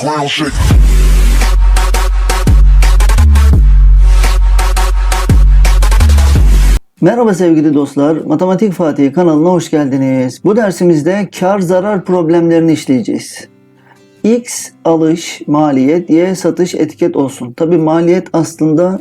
ground shake. Merhaba sevgili dostlar. Matematik Fatih kanalına hoş geldiniz. Bu dersimizde kar zarar problemlerini işleyeceğiz. X alış, maliyet, Y satış, etiket olsun. Tabi maliyet aslında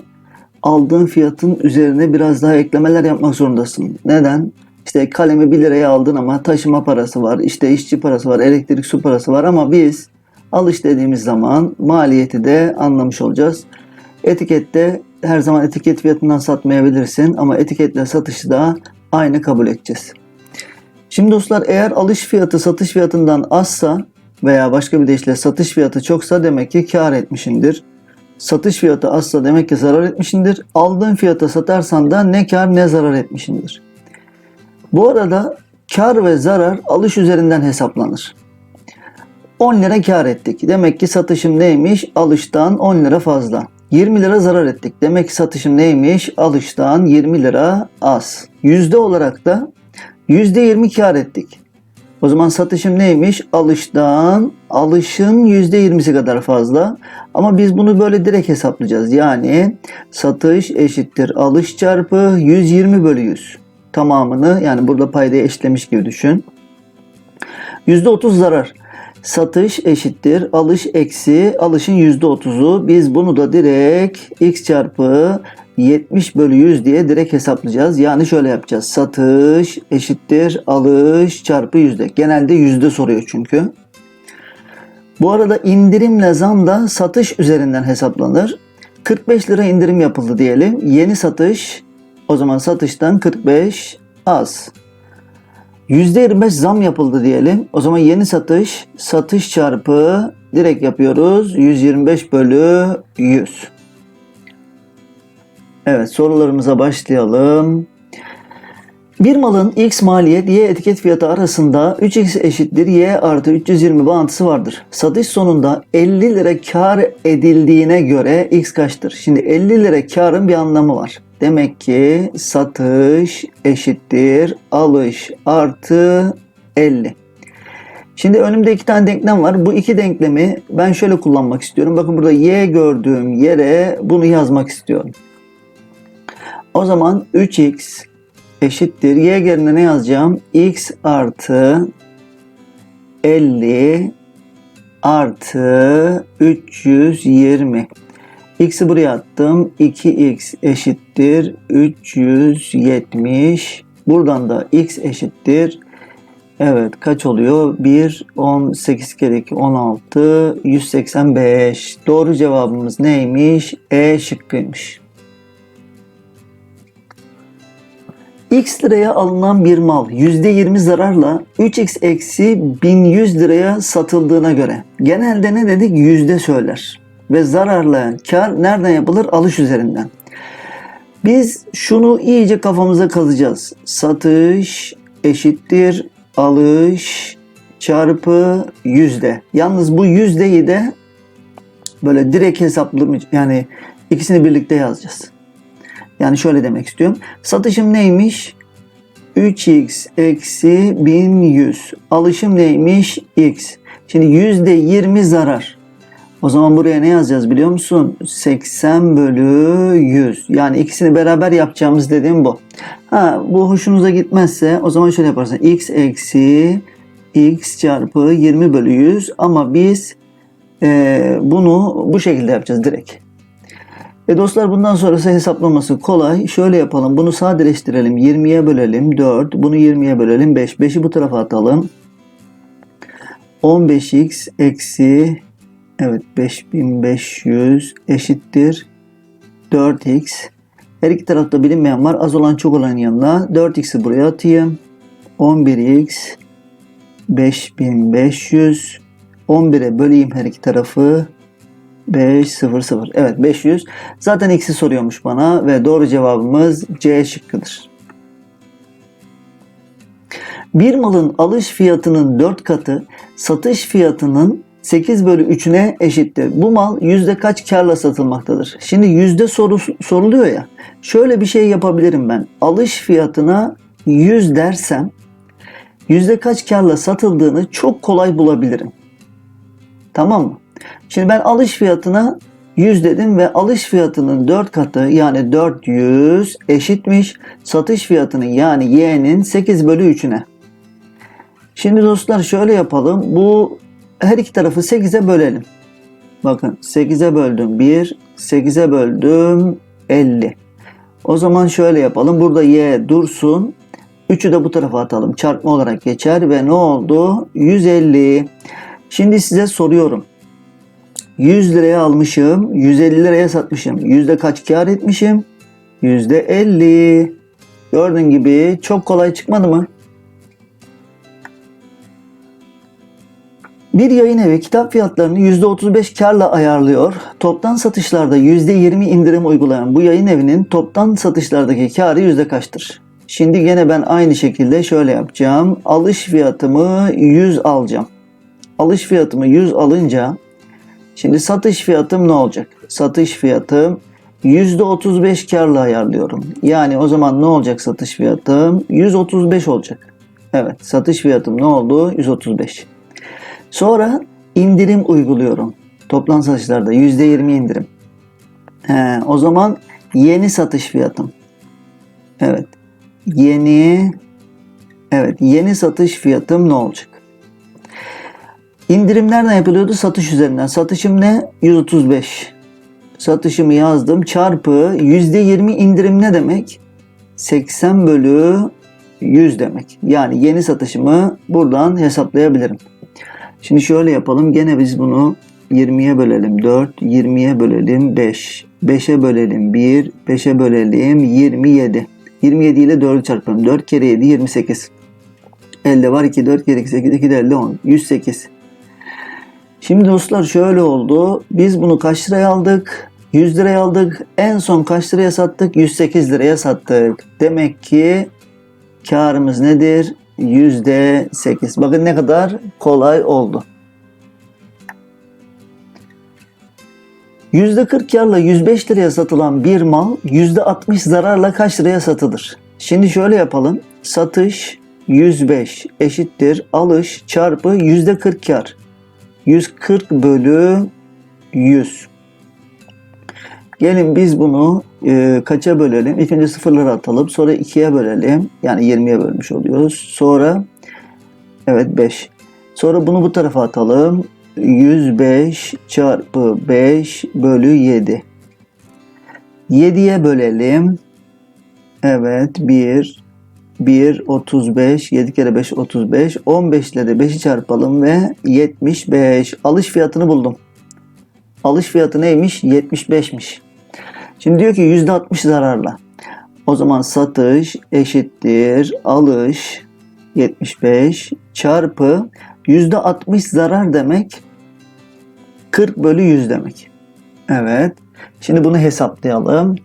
aldığın fiyatın üzerine biraz daha eklemeler yapmak zorundasın. Neden? İşte kalemi 1 liraya aldın ama taşıma parası var, işte işçi parası var, elektrik su parası var ama biz alış dediğimiz zaman maliyeti de anlamış olacağız. Etikette her zaman etiket fiyatından satmayabilirsin ama etiketle satışı da aynı kabul edeceğiz. Şimdi dostlar eğer alış fiyatı satış fiyatından azsa veya başka bir deyişle satış fiyatı çoksa demek ki kar etmişindir. Satış fiyatı azsa demek ki zarar etmişindir. Aldığın fiyata satarsan da ne kar ne zarar etmişindir. Bu arada kar ve zarar alış üzerinden hesaplanır. 10 lira kar ettik. Demek ki satışım neymiş? Alıştan 10 lira fazla. 20 lira zarar ettik. Demek ki satışım neymiş? Alıştan 20 lira az. Yüzde olarak da yüzde 20 kar ettik. O zaman satışım neymiş? Alıştan alışın yüzde 20'si kadar fazla. Ama biz bunu böyle direkt hesaplayacağız. Yani satış eşittir alış çarpı 120 bölü 100. Tamamını yani burada paydayı eşitlemiş gibi düşün. %30 zarar. Satış eşittir alış eksi alışın %30'u. Biz bunu da direkt x çarpı 70 bölü 100 diye direkt hesaplayacağız. Yani şöyle yapacağız. Satış eşittir alış çarpı yüzde. Genelde yüzde soruyor çünkü. Bu arada indirimle zam da satış üzerinden hesaplanır. 45 lira indirim yapıldı diyelim. Yeni satış o zaman satıştan 45 az. %25 zam yapıldı diyelim. O zaman yeni satış satış çarpı direkt yapıyoruz. 125 bölü 100. Evet sorularımıza başlayalım. Bir malın x maliyet y etiket fiyatı arasında 3x eşittir y artı 320 bağıntısı vardır. Satış sonunda 50 lira kar edildiğine göre x kaçtır? Şimdi 50 lira karın bir anlamı var. Demek ki satış eşittir alış artı 50. Şimdi önümde iki tane denklem var. Bu iki denklemi ben şöyle kullanmak istiyorum. Bakın burada y gördüğüm yere bunu yazmak istiyorum. O zaman 3x eşittir. Y yerine ne yazacağım? x artı 50 artı 320. X'i buraya attım. 2x eşittir 370. Buradan da x eşittir. Evet kaç oluyor? 1, 18 kere 2, 16, 185. Doğru cevabımız neymiş? E şıkkıymış. X liraya alınan bir mal %20 zararla 3x eksi 1100 liraya satıldığına göre genelde ne dedik? Yüzde söyler. Ve zararlayan kar nereden yapılır? Alış üzerinden. Biz şunu iyice kafamıza kazacağız. Satış eşittir alış çarpı yüzde. Yalnız bu yüzdeyi de böyle direkt hesaplamış yani ikisini birlikte yazacağız. Yani şöyle demek istiyorum. Satışım neymiş? 3x eksi 1100. Alışım neymiş? x. Şimdi %20 zarar. O zaman buraya ne yazacağız biliyor musun? 80 bölü 100. Yani ikisini beraber yapacağımız dediğim bu. Ha bu hoşunuza gitmezse o zaman şöyle yaparsın. x eksi x çarpı 20 bölü 100 ama biz e, bunu bu şekilde yapacağız direkt. E dostlar bundan sonrası hesaplaması kolay. Şöyle yapalım. Bunu sadeleştirelim. 20'ye bölelim 4. Bunu 20'ye bölelim 5. 5'i bu tarafa atalım. 15x eksi evet 5500 eşittir 4x. Her iki tarafta bilinmeyen var. Az olan çok olan yanına 4x'i buraya atayım. 11x 5500 11'e böleyim her iki tarafı. 5 0 0. Evet 500. Zaten x'i soruyormuş bana ve doğru cevabımız C şıkkıdır. Bir malın alış fiyatının 4 katı satış fiyatının 8 bölü 3'üne eşittir. Bu mal yüzde kaç karla satılmaktadır? Şimdi yüzde soru, soruluyor ya. Şöyle bir şey yapabilirim ben. Alış fiyatına 100 dersem yüzde kaç karla satıldığını çok kolay bulabilirim. Tamam mı? Şimdi ben alış fiyatına 100 dedim ve alış fiyatının 4 katı yani 400 eşitmiş satış fiyatının yani y'nin 8 bölü 3'üne. Şimdi dostlar şöyle yapalım. Bu her iki tarafı 8'e bölelim. Bakın 8'e böldüm 1, 8'e böldüm 50. O zaman şöyle yapalım. Burada y dursun. 3'ü de bu tarafa atalım. Çarpma olarak geçer ve ne oldu? 150. Şimdi size soruyorum. 100 liraya almışım, 150 liraya satmışım. Yüzde kaç kar etmişim? Yüzde 50. Gördüğün gibi çok kolay çıkmadı mı? Bir yayın evi kitap fiyatlarını %35 karla ayarlıyor. Toptan satışlarda %20 indirim uygulayan bu yayın evinin toptan satışlardaki karı yüzde kaçtır? Şimdi gene ben aynı şekilde şöyle yapacağım. Alış fiyatımı 100 alacağım. Alış fiyatımı 100 alınca şimdi satış fiyatım ne olacak? Satış fiyatım %35 karla ayarlıyorum. Yani o zaman ne olacak satış fiyatım? 135 olacak. Evet satış fiyatım ne oldu? 135. Sonra indirim uyguluyorum. Toplam satışlarda %20 indirim. He, o zaman yeni satış fiyatım. Evet. Yeni Evet, yeni satış fiyatım ne olacak? İndirim nereden yapılıyordu? Satış üzerinden. Satışım ne? 135. Satışımı yazdım. Çarpı %20 indirim ne demek? 80 bölü 100 demek. Yani yeni satışımı buradan hesaplayabilirim. Şimdi şöyle yapalım. Gene biz bunu 20'ye bölelim 4, 20'ye bölelim 5, 5'e bölelim 1, 5'e bölelim 27. 27 ile 4'ü çarpalım. 4 kere 7 28. Elde var 2, 4 kere 2, 8, 2 de elde 10. 108. Şimdi dostlar şöyle oldu. Biz bunu kaç liraya aldık? 100 liraya aldık. En son kaç liraya sattık? 108 liraya sattık. Demek ki karımız nedir? %8. Bakın ne kadar kolay oldu. %40 karla 105 liraya satılan bir mal %60 zararla kaç liraya satılır? Şimdi şöyle yapalım. Satış 105 eşittir alış çarpı %40 kar. 140 bölü 100. Gelin biz bunu e, kaça bölelim? İlk önce sıfırları atalım. Sonra 2'ye bölelim. Yani 20'ye bölmüş oluyoruz. Sonra evet 5. Sonra bunu bu tarafa atalım. 105 çarpı 5 bölü 7. 7'ye bölelim. Evet 1 1 35 7 kere 5 35 15 ile de 5'i çarpalım ve 75 alış fiyatını buldum. Alış fiyatı neymiş? 75'miş. Şimdi diyor ki %60 zararla. O zaman satış eşittir alış 75 çarpı %60 zarar demek 40 bölü 100 demek. Evet. Şimdi bunu hesaplayalım.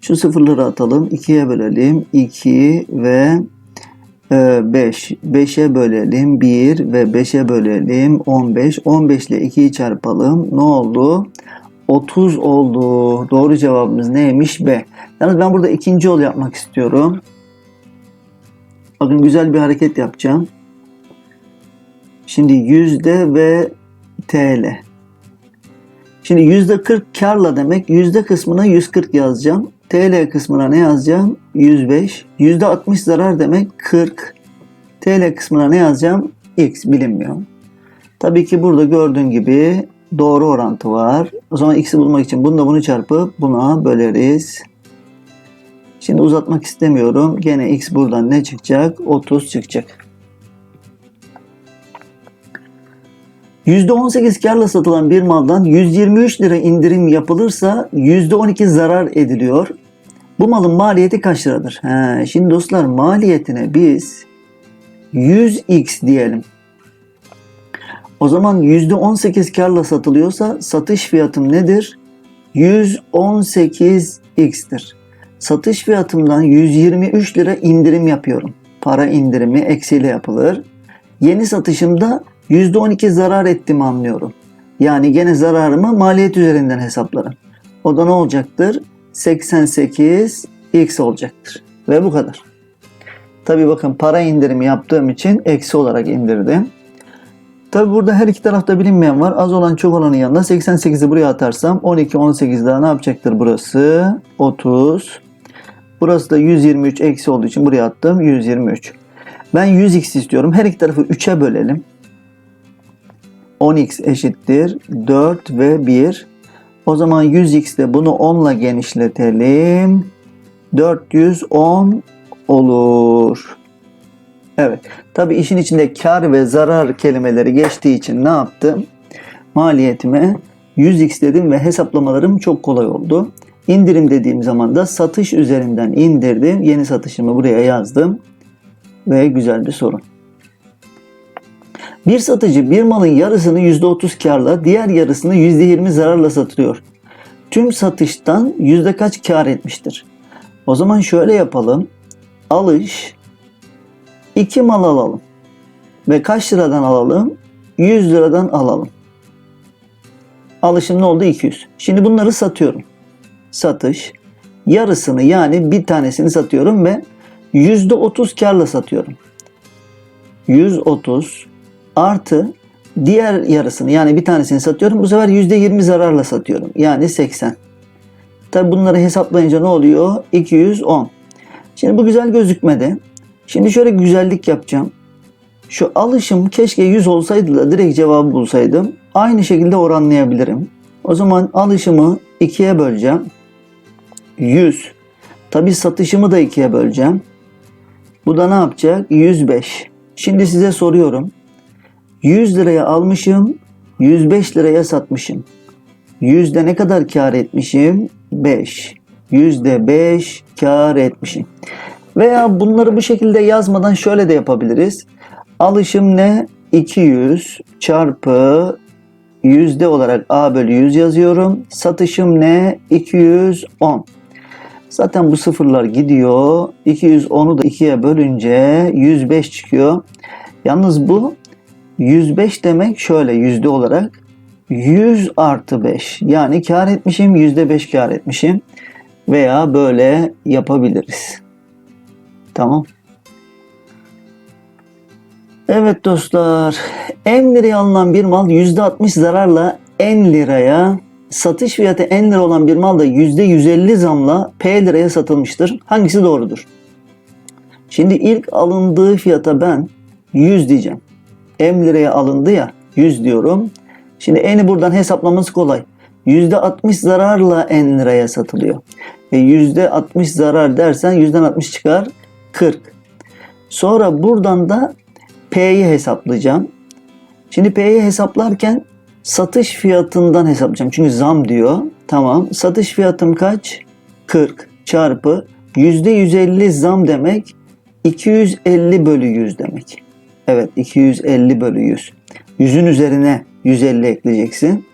Şu sıfırları atalım. 2'ye bölelim. 2 ve 5. 5'e bölelim. 1 ve 5'e bölelim. 15. 15 ile 2'yi çarpalım. Ne oldu? 30 oldu. Doğru cevabımız neymiş? B. Yalnız ben burada ikinci yol yapmak istiyorum. Bakın güzel bir hareket yapacağım. Şimdi yüzde ve TL. Şimdi yüzde 40 karla demek yüzde kısmına 140 yazacağım. TL kısmına ne yazacağım? 105. Yüzde 60 zarar demek 40. TL kısmına ne yazacağım? X bilinmiyor. Tabii ki burada gördüğün gibi doğru orantı var. O zaman x'i bulmak için bunu da bunu çarpıp buna böleriz. Şimdi uzatmak istemiyorum. Gene x buradan ne çıkacak? 30 çıkacak. %18 karla satılan bir maldan 123 lira indirim yapılırsa %12 zarar ediliyor. Bu malın maliyeti kaç liradır? He, şimdi dostlar maliyetine biz 100x diyelim. O zaman %18 karla satılıyorsa satış fiyatım nedir? 118x'tir. Satış fiyatımdan 123 lira indirim yapıyorum. Para indirimi eksiyle yapılır. Yeni satışımda %12 zarar ettim anlıyorum. Yani gene zararımı maliyet üzerinden hesaplarım. O da ne olacaktır? 88x olacaktır. Ve bu kadar. Tabi bakın para indirimi yaptığım için eksi olarak indirdim. Tabi burada her iki tarafta bilinmeyen var. Az olan çok olanın yanına 88'i buraya atarsam 12, 18 daha ne yapacaktır burası? 30. Burası da 123 eksi olduğu için buraya attım. 123. Ben 100x istiyorum. Her iki tarafı 3'e bölelim. 10x eşittir 4 ve 1. O zaman 100x de bunu 10 ile genişletelim. 410 olur. Evet. Tabi işin içinde kar ve zarar kelimeleri geçtiği için ne yaptım? Maliyetime 100x dedim ve hesaplamalarım çok kolay oldu. İndirim dediğim zaman da satış üzerinden indirdim. Yeni satışımı buraya yazdım. Ve güzel bir sorun. Bir satıcı bir malın yarısını %30 karla, diğer yarısını %20 zararla satılıyor. Tüm satıştan yüzde kaç kar etmiştir? O zaman şöyle yapalım. Alış, iki mal alalım. Ve kaç liradan alalım? 100 liradan alalım. Alışım ne oldu? 200. Şimdi bunları satıyorum. Satış. Yarısını yani bir tanesini satıyorum ve %30 karla satıyorum. 130 artı diğer yarısını yani bir tanesini satıyorum. Bu sefer %20 zararla satıyorum. Yani 80. Tabi bunları hesaplayınca ne oluyor? 210. Şimdi bu güzel gözükmedi. Şimdi şöyle güzellik yapacağım. Şu alışım keşke 100 olsaydı da direkt cevabı bulsaydım. Aynı şekilde oranlayabilirim. O zaman alışımı 2'ye böleceğim. 100. Tabi satışımı da 2'ye böleceğim. Bu da ne yapacak? 105. Şimdi size soruyorum. 100 liraya almışım, 105 liraya satmışım. Yüzde ne kadar kar etmişim? 5. Yüzde 5 kar etmişim. Veya bunları bu şekilde yazmadan şöyle de yapabiliriz. Alışım ne? 200 çarpı yüzde olarak A bölü 100 yazıyorum. Satışım ne? 210. Zaten bu sıfırlar gidiyor. 210'u da 2'ye bölünce 105 çıkıyor. Yalnız bu 105 demek şöyle yüzde olarak 100 artı 5. Yani kar etmişim yüzde 5 kar etmişim. Veya böyle yapabiliriz. Tamam. Evet dostlar. En liraya alınan bir mal %60 zararla en liraya satış fiyatı en lira olan bir mal da %150 zamla P liraya satılmıştır. Hangisi doğrudur? Şimdi ilk alındığı fiyata ben 100 diyeceğim. M liraya alındı ya 100 diyorum. Şimdi N'i buradan hesaplaması kolay. %60 zararla N liraya satılıyor. Ve %60 zarar dersen yüzden 60 çıkar 40. Sonra buradan da P'yi hesaplayacağım. Şimdi P'yi hesaplarken satış fiyatından hesaplayacağım. Çünkü zam diyor. Tamam. Satış fiyatım kaç? 40 çarpı %150 zam demek 250 bölü 100 demek. Evet 250 bölü 100. 100'ün üzerine 150 ekleyeceksin.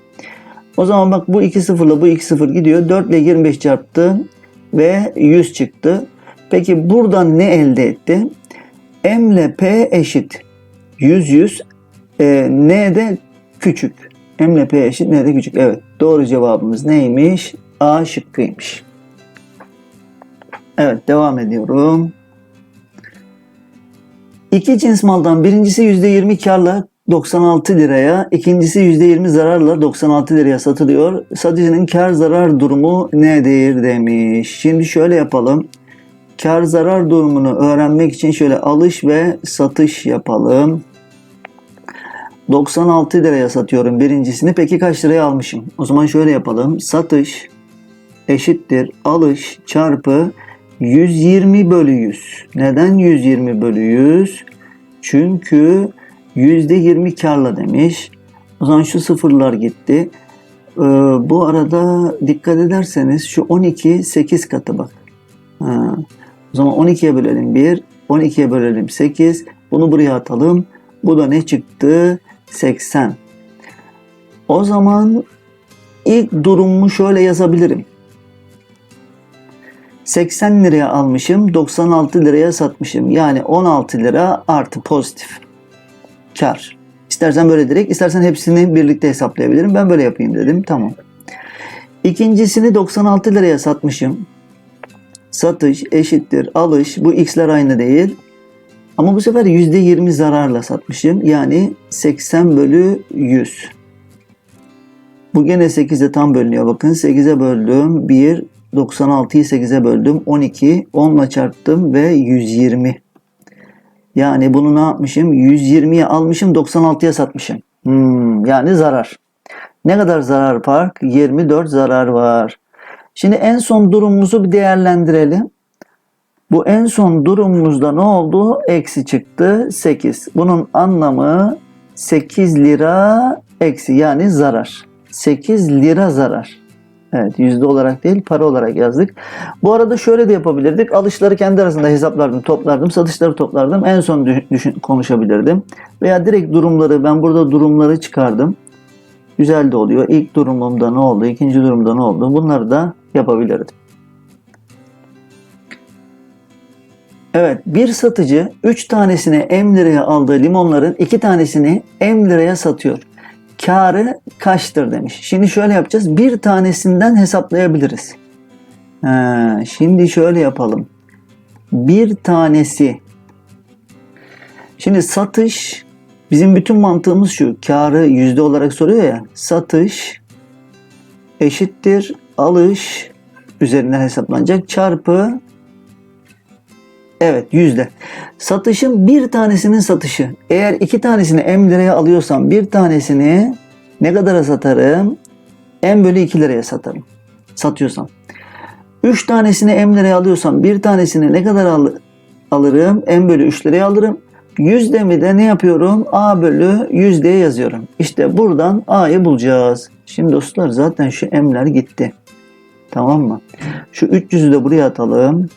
O zaman bak bu 2 sıfırla bu 2 sıfır gidiyor. 4 ile 25 çarptı ve 100 çıktı. Peki buradan ne elde etti? M ile P eşit. 100 100. E, N de küçük. M ile P eşit N de küçük. Evet doğru cevabımız neymiş? A şıkkıymış. Evet devam ediyorum. İki cins maldan birincisi %20 karla 96 liraya, ikincisi %20 zararla 96 liraya satılıyor. Satıcının kar zarar durumu nedir demiş. Şimdi şöyle yapalım. Kar zarar durumunu öğrenmek için şöyle alış ve satış yapalım. 96 liraya satıyorum birincisini. Peki kaç liraya almışım? O zaman şöyle yapalım. Satış eşittir alış çarpı 120 bölü 100. Neden 120 bölü 100? Çünkü %20 karla demiş. O zaman şu sıfırlar gitti. Ee, bu arada dikkat ederseniz şu 12 8 katı bak. Ha. O zaman 12'ye bölelim 1. 12'ye bölelim 8. Bunu buraya atalım. Bu da ne çıktı? 80. O zaman ilk durumumu şöyle yazabilirim. 80 liraya almışım, 96 liraya satmışım. Yani 16 lira artı pozitif. Kar. İstersen böyle direkt, istersen hepsini birlikte hesaplayabilirim. Ben böyle yapayım dedim. Tamam. İkincisini 96 liraya satmışım. Satış eşittir alış. Bu x'ler aynı değil. Ama bu sefer %20 zararla satmışım. Yani 80 bölü 100. Bu gene 8'e tam bölünüyor. Bakın 8'e böldüm. 1, 96'yı 8'e böldüm. 12, 10 ile çarptım ve 120. Yani bunu ne yapmışım? 120'ye almışım 96'ya satmışım. Hmm, yani zarar. Ne kadar zarar var? 24 zarar var. Şimdi en son durumumuzu bir değerlendirelim. Bu en son durumumuzda ne oldu? Eksi çıktı 8. Bunun anlamı 8 lira eksi yani zarar. 8 lira zarar. Evet yüzde olarak değil para olarak yazdık. Bu arada şöyle de yapabilirdik. Alışları kendi arasında hesaplardım, toplardım. Satışları toplardım. En son düşün, konuşabilirdim. Veya direkt durumları ben burada durumları çıkardım. Güzel de oluyor. İlk durumumda ne oldu? ikinci durumda ne oldu? Bunları da yapabilirdim. Evet bir satıcı 3 tanesini M liraya aldığı limonların 2 tanesini M liraya satıyor. Karı kaçtır demiş. Şimdi şöyle yapacağız. Bir tanesinden hesaplayabiliriz. Ha, şimdi şöyle yapalım. Bir tanesi. Şimdi satış bizim bütün mantığımız şu. Karı yüzde olarak soruyor ya. Satış eşittir alış üzerinden hesaplanacak çarpı Evet yüzde. Satışın bir tanesinin satışı. Eğer iki tanesini M liraya alıyorsam bir tanesini ne kadara satarım? M bölü 2 liraya satarım. Satıyorsam. Üç tanesini M liraya alıyorsam bir tanesini ne kadar al- alırım? M bölü 3 liraya alırım. Yüzdemi de ne yapıyorum? A bölü yüzdeye yazıyorum. İşte buradan A'yı bulacağız. Şimdi dostlar zaten şu M'ler gitti. Tamam mı? Şu 300'ü de buraya atalım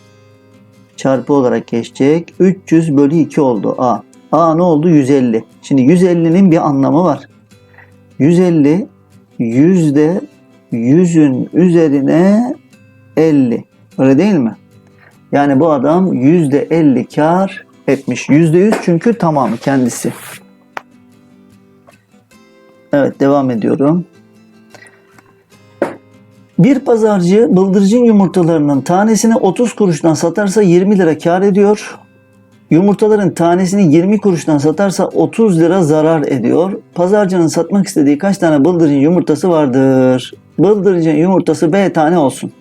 çarpı olarak geçecek. 300 bölü 2 oldu A. A ne oldu? 150. Şimdi 150'nin bir anlamı var. 150 yüzde yüzün üzerine 50. Öyle değil mi? Yani bu adam yüzde 50 kar etmiş. Yüzde 100 çünkü tamamı kendisi. Evet devam ediyorum. Bir pazarcı bıldırcın yumurtalarının tanesini 30 kuruştan satarsa 20 lira kar ediyor. Yumurtaların tanesini 20 kuruştan satarsa 30 lira zarar ediyor. Pazarcının satmak istediği kaç tane bıldırcın yumurtası vardır? Bıldırcın yumurtası B tane olsun.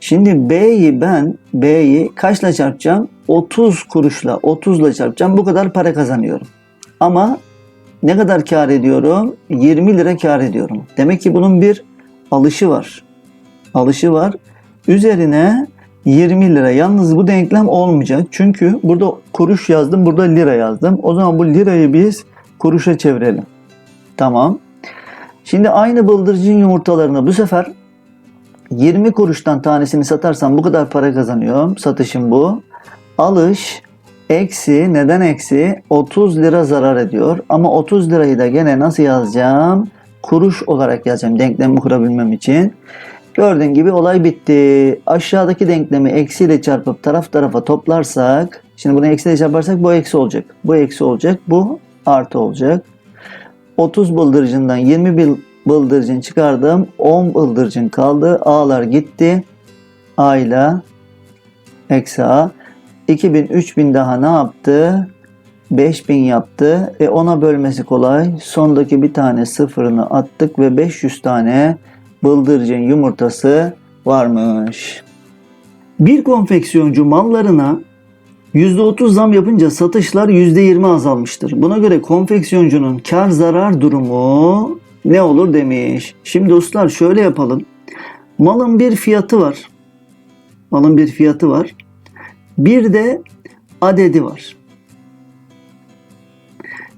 Şimdi B'yi ben B'yi kaçla çarpacağım? 30 kuruşla 30 ile çarpacağım. Bu kadar para kazanıyorum. Ama ne kadar kar ediyorum? 20 lira kar ediyorum. Demek ki bunun bir alışı var. Alışı var. Üzerine 20 lira. Yalnız bu denklem olmayacak. Çünkü burada kuruş yazdım, burada lira yazdım. O zaman bu lirayı biz kuruşa çevirelim. Tamam. Şimdi aynı bıldırcın yumurtalarını bu sefer 20 kuruştan tanesini satarsam bu kadar para kazanıyorum. Satışım bu. Alış eksi neden eksi 30 lira zarar ediyor. Ama 30 lirayı da gene nasıl yazacağım? Kuruş olarak yazacağım denklemi kurabilmem için. Gördüğün gibi olay bitti. Aşağıdaki denklemi eksiyle çarpıp taraf tarafa toplarsak şimdi bunu eksiyle çarparsak bu eksi olacak. Bu eksi olacak. Bu artı olacak. 30 bıldırcından 20 bil bıldırcın çıkardım. 10 bıldırcın kaldı. A'lar gitti. A ile eksi A. 2000 3000 daha ne yaptı? 5000 yaptı. E ona bölmesi kolay. Sondaki bir tane sıfırını attık ve 500 tane bıldırcın yumurtası varmış. Bir konfeksiyoncu mallarına %30 zam yapınca satışlar %20 azalmıştır. Buna göre konfeksiyoncunun kar zarar durumu ne olur demiş. Şimdi dostlar şöyle yapalım. Malın bir fiyatı var. Malın bir fiyatı var. Bir de adedi var.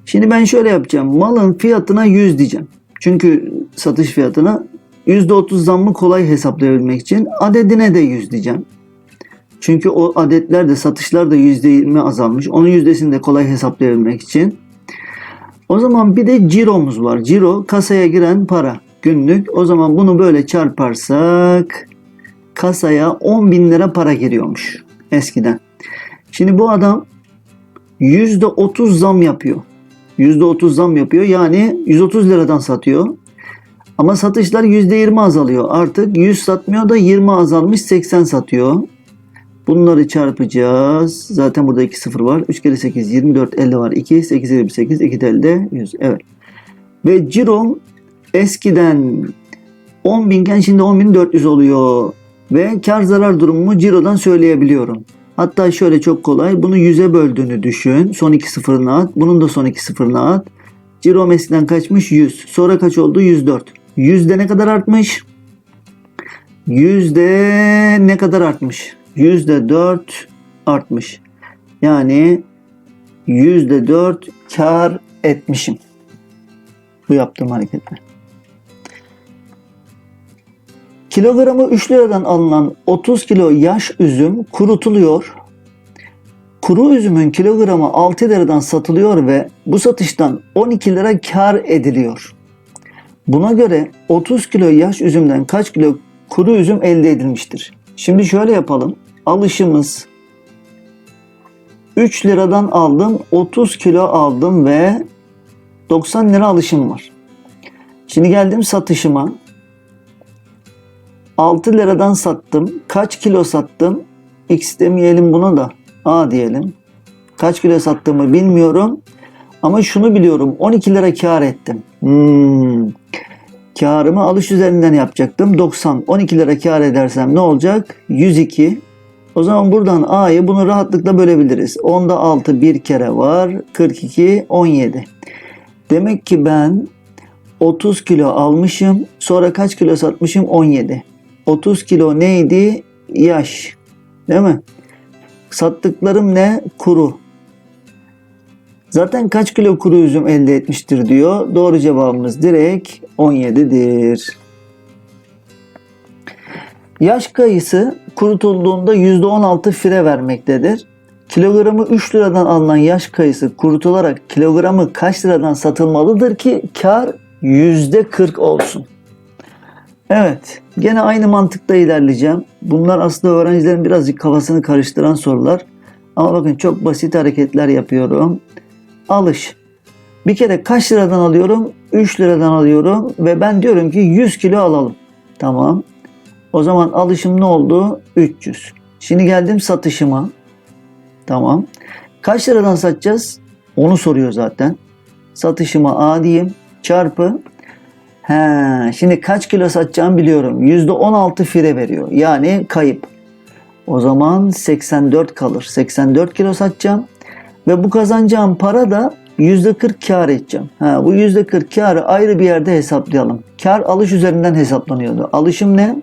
Şimdi ben şöyle yapacağım. Malın fiyatına 100 diyeceğim. Çünkü satış fiyatına %30 zammı kolay hesaplayabilmek için adedine de 100 diyeceğim. Çünkü o adetler de satışlar da %20 azalmış. Onun yüzdesini de kolay hesaplayabilmek için. O zaman bir de ciromuz var. Ciro kasaya giren para günlük. O zaman bunu böyle çarparsak kasaya 10 bin lira para giriyormuş eskiden. Şimdi bu adam %30 zam yapıyor. %30 zam yapıyor. Yani 130 liradan satıyor. Ama satışlar %20 azalıyor. Artık 100 satmıyor da 20 azalmış 80 satıyor. Bunları çarpacağız. Zaten burada 2 sıfır var. 3 kere 8 24 50 var. 2 8 28 2 de elde 100. Evet. Ve cirom eskiden 10 binken şimdi 10.400 oluyor. Ve kar zarar durumumu cirodan söyleyebiliyorum. Hatta şöyle çok kolay. Bunu 100'e böldüğünü düşün. Son iki sıfırını at. Bunun da son iki sıfırını at. Cirom eskiden kaçmış? 100. Sonra kaç oldu? 104. 100'de ne kadar artmış? Yüzde ne kadar artmış? Yüzde 4 artmış. Yani yüzde 4 kar etmişim. Bu yaptığım hareketle. Kilogramı 3 liradan alınan 30 kilo yaş üzüm kurutuluyor. Kuru üzümün kilogramı 6 liradan satılıyor ve bu satıştan 12 lira kar ediliyor. Buna göre 30 kilo yaş üzümden kaç kilo kuru üzüm elde edilmiştir? Şimdi şöyle yapalım. Alışımız 3 liradan aldım, 30 kilo aldım ve 90 lira alışım var. Şimdi geldim satışıma. 6 liradan sattım. Kaç kilo sattım? X demeyelim buna da. A diyelim. Kaç kilo sattığımı bilmiyorum. Ama şunu biliyorum. 12 lira kar ettim. Hmm. Karımı alış üzerinden yapacaktım. 90. 12 lira kar edersem ne olacak? 102. O zaman buradan A'yı bunu rahatlıkla bölebiliriz. 10'da 6 bir kere var. 42, 17. Demek ki ben 30 kilo almışım. Sonra kaç kilo satmışım? 17. 30 kilo neydi? Yaş. Değil mi? Sattıklarım ne? Kuru. Zaten kaç kilo kuru üzüm elde etmiştir diyor. Doğru cevabımız direkt 17'dir. Yaş kayısı kurutulduğunda %16 fire vermektedir. Kilogramı 3 liradan alınan yaş kayısı kurutularak kilogramı kaç liradan satılmalıdır ki kar %40 olsun? Evet, gene aynı mantıkta ilerleyeceğim. Bunlar aslında öğrencilerin birazcık kafasını karıştıran sorular. Ama bakın çok basit hareketler yapıyorum. Alış. Bir kere kaç liradan alıyorum? 3 liradan alıyorum ve ben diyorum ki 100 kilo alalım. Tamam. O zaman alışım ne oldu? 300. Şimdi geldim satışıma. Tamam. Kaç liradan satacağız? Onu soruyor zaten. Satışıma A diyeyim. Çarpı. He, şimdi kaç kilo satacağımı biliyorum. %16 fire veriyor. Yani kayıp. O zaman 84 kalır. 84 kilo satacağım. Ve bu kazanacağım para da %40 kar edeceğim. Ha, bu %40 karı ayrı bir yerde hesaplayalım. Kar alış üzerinden hesaplanıyordu. Alışım ne?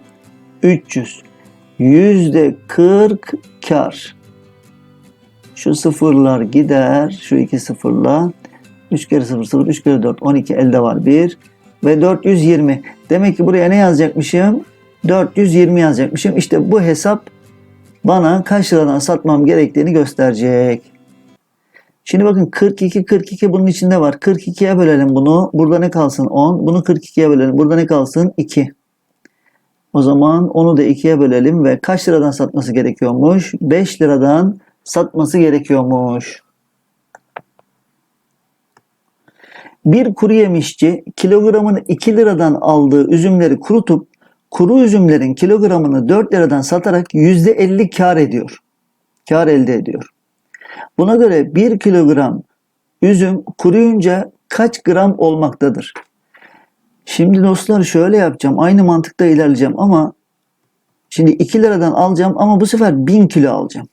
300. %40 kar. Şu sıfırlar gider. Şu iki sıfırla. 3 kere 0 0 3 kere 4 12 elde var 1 ve 420. Demek ki buraya ne yazacakmışım? 420 yazacakmışım. İşte bu hesap bana kaç liradan satmam gerektiğini gösterecek. Şimdi bakın 42 42 bunun içinde var. 42'ye bölelim bunu. Burada ne kalsın? 10. Bunu 42'ye bölelim. Burada ne kalsın? 2. O zaman onu da 2'ye bölelim ve kaç liradan satması gerekiyormuş? 5 liradan satması gerekiyormuş. Bir kuru yemişçi kilogramını 2 liradan aldığı üzümleri kurutup kuru üzümlerin kilogramını 4 liradan satarak %50 kar ediyor. Kar elde ediyor. Buna göre 1 kilogram üzüm kuruyunca kaç gram olmaktadır? Şimdi dostlar şöyle yapacağım. Aynı mantıkta ilerleyeceğim ama şimdi 2 liradan alacağım ama bu sefer 1000 kilo alacağım.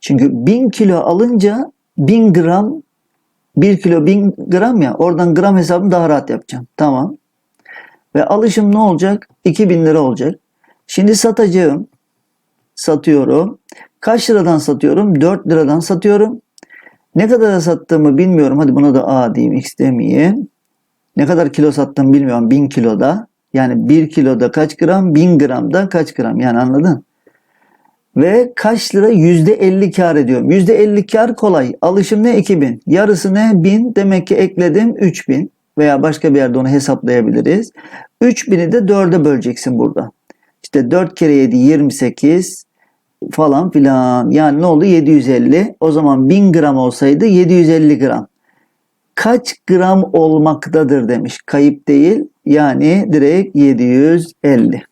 Çünkü 1000 kilo alınca 1000 gram 1 kilo 1000 gram ya oradan gram hesabını daha rahat yapacağım. Tamam. Ve alışım ne olacak? 2000 lira olacak. Şimdi satacağım. Satıyorum. Kaç liradan satıyorum? 4 liradan satıyorum. Ne kadar sattığımı bilmiyorum. Hadi buna da A diyeyim. X demeyeyim. Ne kadar kilo sattım bilmiyorum. 1000 kiloda. Yani 1 kiloda kaç gram? 1000 gramda kaç gram? Yani anladın? Ve kaç lira? %50 kar ediyorum. %50 kar kolay. Alışım ne? 2000. Yarısı ne? 1000. Demek ki ekledim 3000. Veya başka bir yerde onu hesaplayabiliriz. 3000'i de 4'e böleceksin burada. İşte 4 kere 7 28 falan filan. Yani ne oldu? 750. O zaman 1000 gram olsaydı 750 gram. Kaç gram olmaktadır demiş. Kayıp değil. Yani direkt 750.